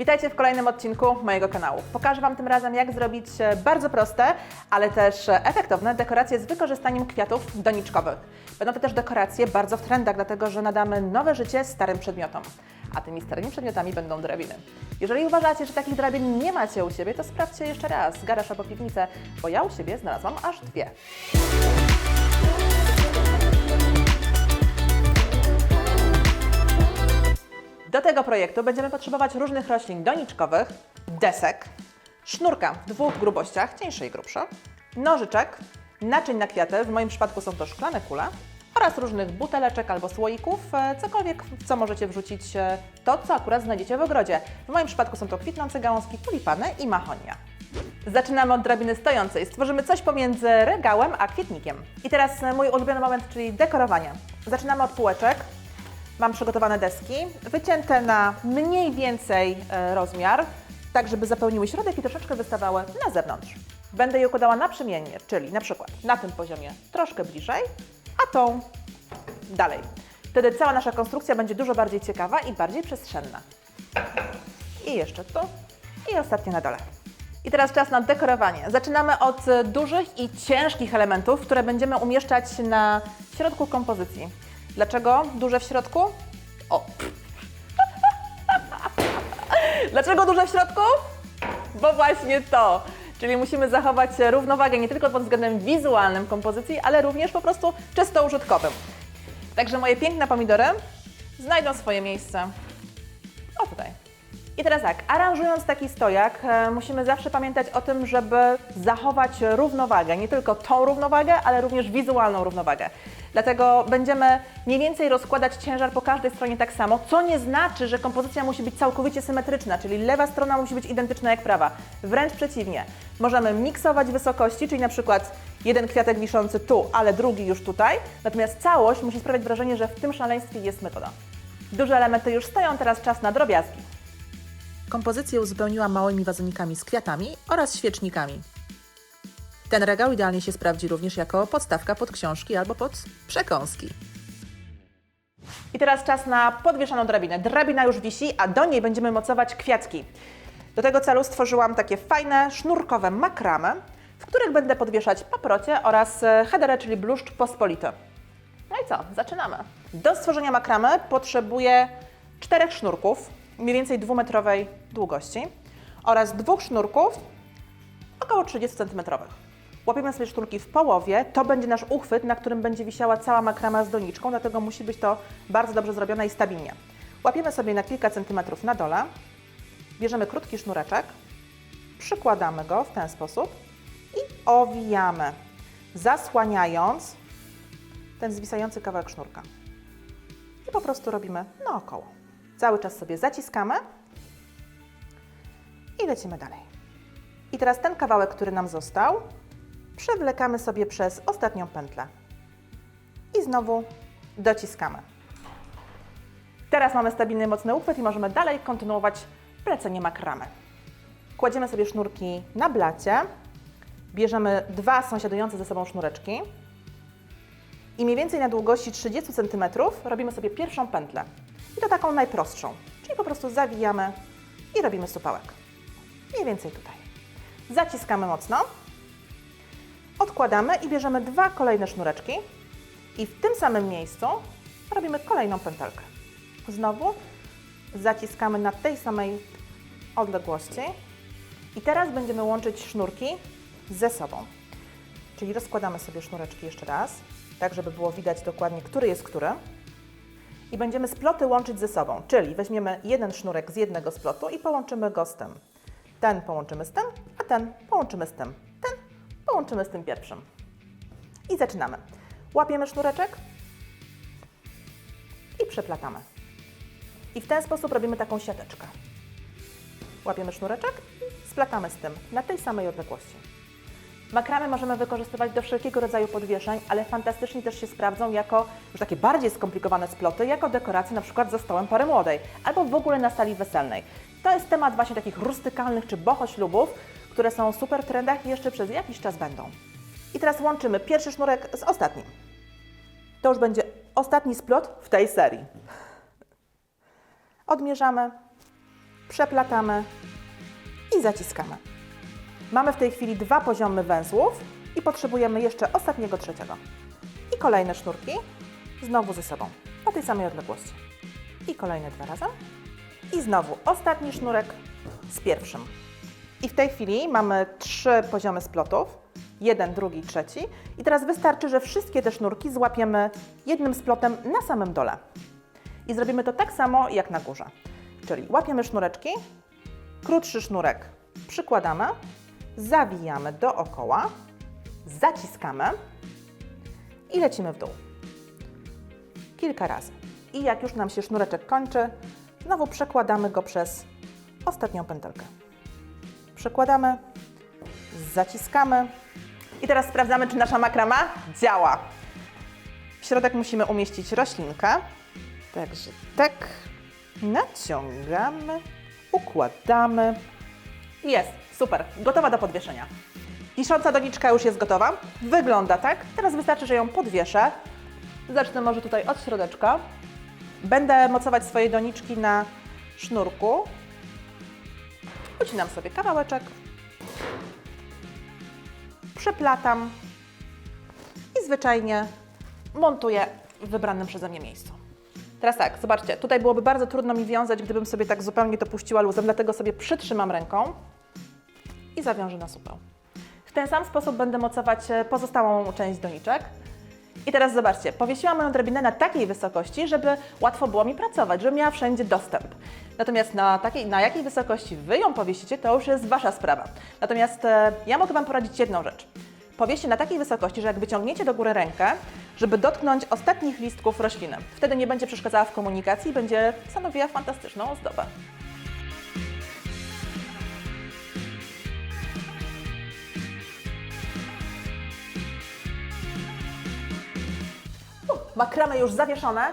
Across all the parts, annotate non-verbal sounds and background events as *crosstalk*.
Witajcie w kolejnym odcinku mojego kanału. Pokażę Wam tym razem, jak zrobić e, bardzo proste, ale też e, efektowne dekoracje z wykorzystaniem kwiatów doniczkowych. Będą to też dekoracje bardzo w trendach, dlatego że nadamy nowe życie starym przedmiotom. A tymi starymi przedmiotami będą drabiny. Jeżeli uważacie, że takich drabin nie macie u siebie, to sprawdźcie jeszcze raz garaż albo piwnicę, bo ja u siebie znalazłam aż dwie. Do tego projektu będziemy potrzebować różnych roślin doniczkowych, desek, sznurka w dwóch grubościach, cieńszy i grubszy, nożyczek, naczyń na kwiaty, w moim przypadku są to szklane kule, oraz różnych buteleczek albo słoików, e, cokolwiek, w co możecie wrzucić e, to, co akurat znajdziecie w ogrodzie. W moim przypadku są to kwitnące gałązki, tulipany i mahonia. Zaczynamy od drabiny stojącej. Stworzymy coś pomiędzy regałem a kwietnikiem. I teraz e, mój ulubiony moment, czyli dekorowanie. Zaczynamy od półeczek. Mam przygotowane deski, wycięte na mniej więcej e, rozmiar, tak żeby zapełniły środek i troszeczkę wystawały na zewnątrz. Będę je układała naprzemiennie, czyli na przykład na tym poziomie troszkę bliżej, a tą dalej. Wtedy cała nasza konstrukcja będzie dużo bardziej ciekawa i bardziej przestrzenna. I jeszcze tu i ostatnie na dole. I teraz czas na dekorowanie. Zaczynamy od dużych i ciężkich elementów, które będziemy umieszczać na środku kompozycji. Dlaczego duże w środku? O! *laughs* Dlaczego duże w środku? Bo właśnie to. Czyli musimy zachować równowagę nie tylko pod względem wizualnym kompozycji, ale również po prostu czysto użytkowym. Także moje piękne pomidory znajdą swoje miejsce. O tutaj. I teraz tak, aranżując taki stojak, e, musimy zawsze pamiętać o tym, żeby zachować równowagę. Nie tylko tą równowagę, ale również wizualną równowagę. Dlatego będziemy mniej więcej rozkładać ciężar po każdej stronie tak samo, co nie znaczy, że kompozycja musi być całkowicie symetryczna, czyli lewa strona musi być identyczna jak prawa. Wręcz przeciwnie. Możemy miksować wysokości, czyli na przykład jeden kwiatek wiszący tu, ale drugi już tutaj, natomiast całość musi sprawiać wrażenie, że w tym szaleństwie jest metoda. Duże elementy już stoją, teraz czas na drobiazgi. Kompozycję uzupełniłam małymi wazonikami z kwiatami oraz świecznikami. Ten regał idealnie się sprawdzi również jako podstawka pod książki albo pod przekąski. I teraz czas na podwieszaną drabinę. Drabina już wisi, a do niej będziemy mocować kwiatki. Do tego celu stworzyłam takie fajne, sznurkowe makramy, w których będę podwieszać paprocie oraz e, headerę, czyli bluszcz pospolity. No i co? Zaczynamy. Do stworzenia makramy potrzebuję czterech sznurków, mniej więcej dwumetrowej długości oraz dwóch sznurków około 30 cm. Łapiemy sobie sznurki w połowie, to będzie nasz uchwyt, na którym będzie wisiała cała makrama z doniczką, dlatego musi być to bardzo dobrze zrobione i stabilnie. Łapiemy sobie na kilka centymetrów na dole, bierzemy krótki sznureczek, przykładamy go w ten sposób i owijamy, zasłaniając ten zwisający kawałek sznurka. I po prostu robimy naokoło. Cały czas sobie zaciskamy i lecimy dalej. I teraz ten kawałek, który nam został, przewlekamy sobie przez ostatnią pętlę. I znowu dociskamy. Teraz mamy stabilny, mocny uchwyt i możemy dalej kontynuować plecenie makramy. Kładziemy sobie sznurki na blacie, bierzemy dwa sąsiadujące ze sobą sznureczki i mniej więcej na długości 30 cm robimy sobie pierwszą pętlę. I to taką najprostszą, czyli po prostu zawijamy i robimy supałek. Mniej więcej tutaj. Zaciskamy mocno, odkładamy i bierzemy dwa kolejne sznureczki i w tym samym miejscu robimy kolejną pętelkę. Znowu zaciskamy na tej samej odległości i teraz będziemy łączyć sznurki ze sobą. Czyli rozkładamy sobie sznureczki jeszcze raz, tak żeby było widać dokładnie, który jest który. I będziemy sploty łączyć ze sobą, czyli weźmiemy jeden sznurek z jednego splotu i połączymy go z tym. Ten połączymy z tym, a ten połączymy z tym. Połączymy z tym pierwszym. I zaczynamy. Łapiemy sznureczek i przeplatamy. I w ten sposób robimy taką siateczkę. Łapiemy sznureczek i splatamy z tym na tej samej odległości. Makramy możemy wykorzystywać do wszelkiego rodzaju podwieszeń, ale fantastycznie też się sprawdzą jako już takie bardziej skomplikowane sploty, jako dekoracje na przykład za stołem pary młodej, albo w ogóle na sali weselnej. To jest temat właśnie takich rustykalnych czy boho ślubów, które są super w trendach i jeszcze przez jakiś czas będą. I teraz łączymy pierwszy sznurek z ostatnim. To już będzie ostatni splot w tej serii. Odmierzamy przeplatamy i zaciskamy. Mamy w tej chwili dwa poziomy węzłów i potrzebujemy jeszcze ostatniego trzeciego. I kolejne sznurki znowu ze sobą, na tej samej odległości. I kolejne dwa razem. I znowu ostatni sznurek z pierwszym. I w tej chwili mamy trzy poziomy splotów. Jeden, drugi, trzeci. I teraz wystarczy, że wszystkie te sznurki złapiemy jednym splotem na samym dole. I zrobimy to tak samo jak na górze. Czyli łapiemy sznureczki, krótszy sznurek przykładamy, zawijamy dookoła, zaciskamy i lecimy w dół. Kilka razy. I jak już nam się sznureczek kończy, znowu przekładamy go przez ostatnią pętelkę. Przekładamy, zaciskamy i teraz sprawdzamy, czy nasza makrama działa. W środek musimy umieścić roślinkę. Także tak naciągamy, układamy. Jest, super, gotowa do podwieszenia. Wisząca doniczka już jest gotowa. Wygląda tak. Teraz wystarczy, że ją podwieszę. Zacznę może tutaj od środeczka. Będę mocować swoje doniczki na sznurku. Ucinam sobie kawałeczek. Przeplatam i zwyczajnie montuję w wybranym przeze mnie miejscu. Teraz tak, zobaczcie, tutaj byłoby bardzo trudno mi wiązać, gdybym sobie tak zupełnie to puściła luzem, dlatego sobie przytrzymam ręką i zawiążę na supeł. W ten sam sposób będę mocować e, pozostałą część doniczek. I teraz zobaczcie, powiesiłam moją drabinę na takiej wysokości, żeby łatwo było mi pracować, żebym miała wszędzie dostęp. Natomiast na, takiej, na jakiej wysokości Wy ją powiesicie, to już jest Wasza sprawa. Natomiast e, ja mogę Wam poradzić jedną rzecz. Powieście na takiej wysokości, że jak wyciągniecie do góry rękę, żeby dotknąć ostatnich listków rośliny. Wtedy nie będzie przeszkadzała w komunikacji i będzie stanowiła fantastyczną ozdobę. makramy już zawieszone.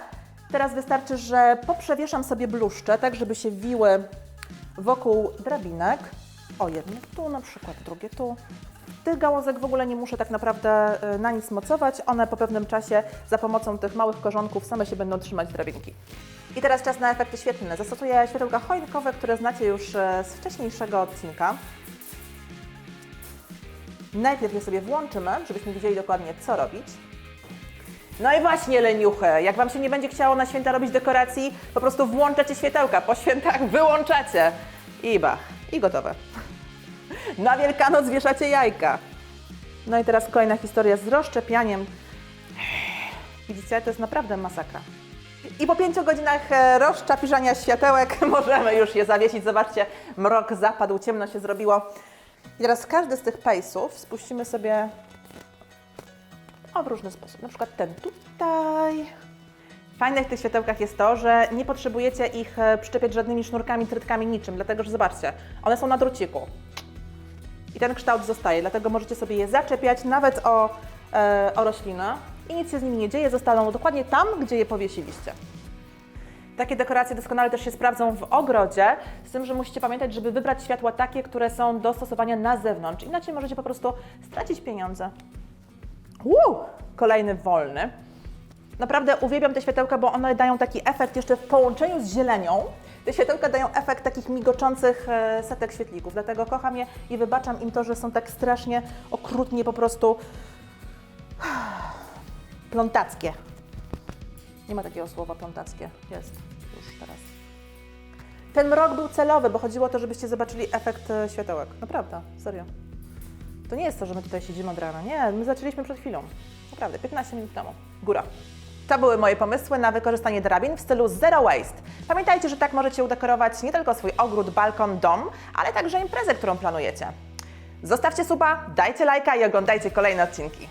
Teraz wystarczy, że poprzewieszam sobie bluszcze, tak żeby się wiły wokół drabinek. O, jedno tu na przykład, drugie tu. Tych gałązek w ogóle nie muszę tak naprawdę y, na nic mocować. One po pewnym czasie za pomocą tych małych korzonków same się będą trzymać drabinki. I teraz czas na efekty świetlne. Zastosuję światełka choinkowe, które znacie już e, z wcześniejszego odcinka. Najpierw je sobie włączymy, żebyśmy widzieli dokładnie co robić. No i właśnie, leniuchy, jak Wam się nie będzie chciało na święta robić dekoracji, po prostu włączacie światełka, po świętach wyłączacie. I bach, i gotowe. Na Wielkanoc wieszacie jajka. No i teraz kolejna historia z rozszczepianiem. Widzicie, to jest naprawdę masakra. I po pięciu godzinach e, rozczapiżania światełek *laughs* możemy już je zawiesić. Zobaczcie, mrok zapadł, ciemno się zrobiło. I teraz każdy z tych pejsów spuścimy sobie o, w różny sposób. Na przykład ten tutaj. Fajne w tych światełkach jest to, że nie potrzebujecie ich e, przyczepiać żadnymi sznurkami, trytkami, niczym, dlatego że zobaczcie, one są na druciku. I ten kształt zostaje, dlatego możecie sobie je zaczepiać nawet o, e, o roślinę i nic się z nimi nie dzieje, zostaną dokładnie tam, gdzie je powiesiliście. Takie dekoracje doskonale też się sprawdzą w ogrodzie, z tym, że musicie pamiętać, żeby wybrać światła takie, które są do stosowania na zewnątrz, inaczej możecie po prostu stracić pieniądze. Uuu, kolejny wolny. Naprawdę uwielbiam te światełka, bo one dają taki efekt jeszcze w połączeniu z zielenią. Te światełka dają efekt takich migoczących e, setek świetlików, dlatego kocham je i wybaczam im to, że są tak strasznie okrutnie po prostu *sighs* plątackie. Nie ma takiego słowa plątackie. Jest już teraz. Ten mrok był celowy, bo chodziło o to, żebyście zobaczyli efekt e, światełek. Naprawdę, serio. To nie jest to, że my tutaj siedzimy od rana. Nie, my zaczęliśmy przed chwilą. Naprawdę, 15 minut temu. Góra. To były moje pomysły na wykorzystanie drabin w stylu zero waste. Pamiętajcie, że tak możecie udekorować nie tylko swój ogród, balkon, dom, ale także imprezę, którą planujecie. Zostawcie suba, dajcie lajka i oglądajcie kolejne odcinki.